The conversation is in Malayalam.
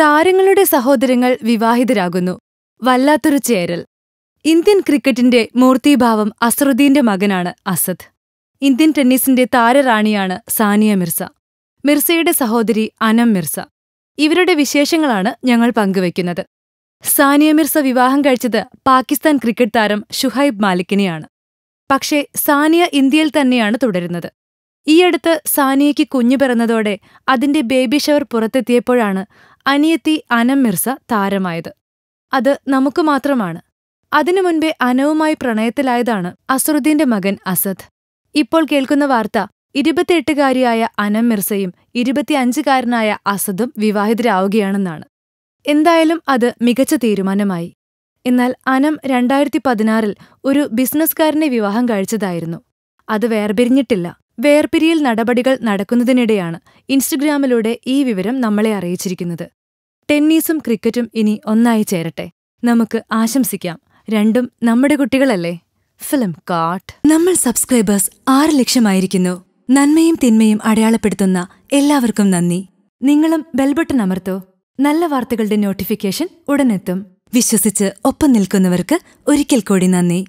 താരങ്ങളുടെ സഹോദരങ്ങൾ വിവാഹിതരാകുന്നു. വല്ലാത്തൊരു ചേരൽ. ഇന്ത്യൻ ക്രിക്കറ്റിന്റെ മൂർത്തീഭാവം അസറുദ്ദീന്റെ മകനാണ് അസദ്. ഇന്ത്യൻ ടെന്നീസിന്റെ താരറാണിയാണ് സാനിയ മിർസ. മിർസയുടെ സഹോദരി അനം മിർസ. ഇവരുടെ വിശേഷങ്ങളാണ് ഞങ്ങൾ പങ്കുവയ്ക്കുന്നത്. സാനിയ മിർസ വിവാഹം കഴിച്ചത് പാകിസ്ഥാൻ ക്രിക്കറ്റ് താരം ഷുഹൈബ് മാലിക്കിനെയാണ്. പക്ഷേ സാനിയ ഇന്ത്യയിൽ തന്നെയാണ് തുടരുന്നത്. ഈയടുത്ത് സാനിയയ്ക്ക് കുഞ്ഞു പിറന്നതോടെ അതിന്റെ ബേബി ഷവർ പുറത്തെത്തിയപ്പോഴാണ് അനിയത്തി അനം മിർസ താരമായത്. അത് നമുക്ക് മാത്രമാണ്. അതിനു മുൻപേ അനവുമായി പ്രണയത്തിലായതാണ് അസറുദ്ദീന്റെ മകൻ അസദ്. ഇപ്പോൾ കേൾക്കുന്ന വാർത്ത ഇരുപത്തിയെട്ടുകാരിയായ അനം മിർസയും ഇരുപത്തിയഞ്ചുകാരനായ അസദും വിവാഹിതരാവുകയാണെന്നാണ്. എന്തായാലും അത് മികച്ച തീരുമാനമായി. എന്നാൽ അനം രണ്ടായിരത്തി പതിനാറിൽ ഒരു ബിസിനസ്സുകാരനെ വിവാഹം കഴിച്ചതായിരുന്നു. അത് വേർപിരിഞ്ഞിട്ടില്ല. വേർപിരിയൽ നടപടികൾ നടക്കുന്നതിനിടെയാണ് ഇൻസ്റ്റഗ്രാമിലൂടെ ഈ വിവരം നമ്മളെ അറിയിച്ചിരിക്കുന്നത്. ടെന്നീസും ക്രിക്കറ്റും ഇനി ഒന്നായി ചേരട്ടെ. നമുക്ക് ആശംസിക്കാം. രണ്ടും നമ്മുടെ കുട്ടികളല്ലേ? ഫിലിം കാട്ട് നമ്മൾ സബ്സ്ക്രൈബേഴ്സ് ആറ് ലക്ഷമായിരിക്കുന്നു. നന്മയും തിന്മയും അടയാളപ്പെടുത്തുന്ന എല്ലാവർക്കും നന്ദി. നിങ്ങളും ബെൽബട്ടൺ അമർത്തോ. നല്ല വാർത്തകളുടെ നോട്ടിഫിക്കേഷൻ ഉടനെത്തും. വിശ്വസിച്ച് ഒപ്പം നിൽക്കുന്നവർക്ക് ഒരിക്കൽ കൂടി നന്ദി.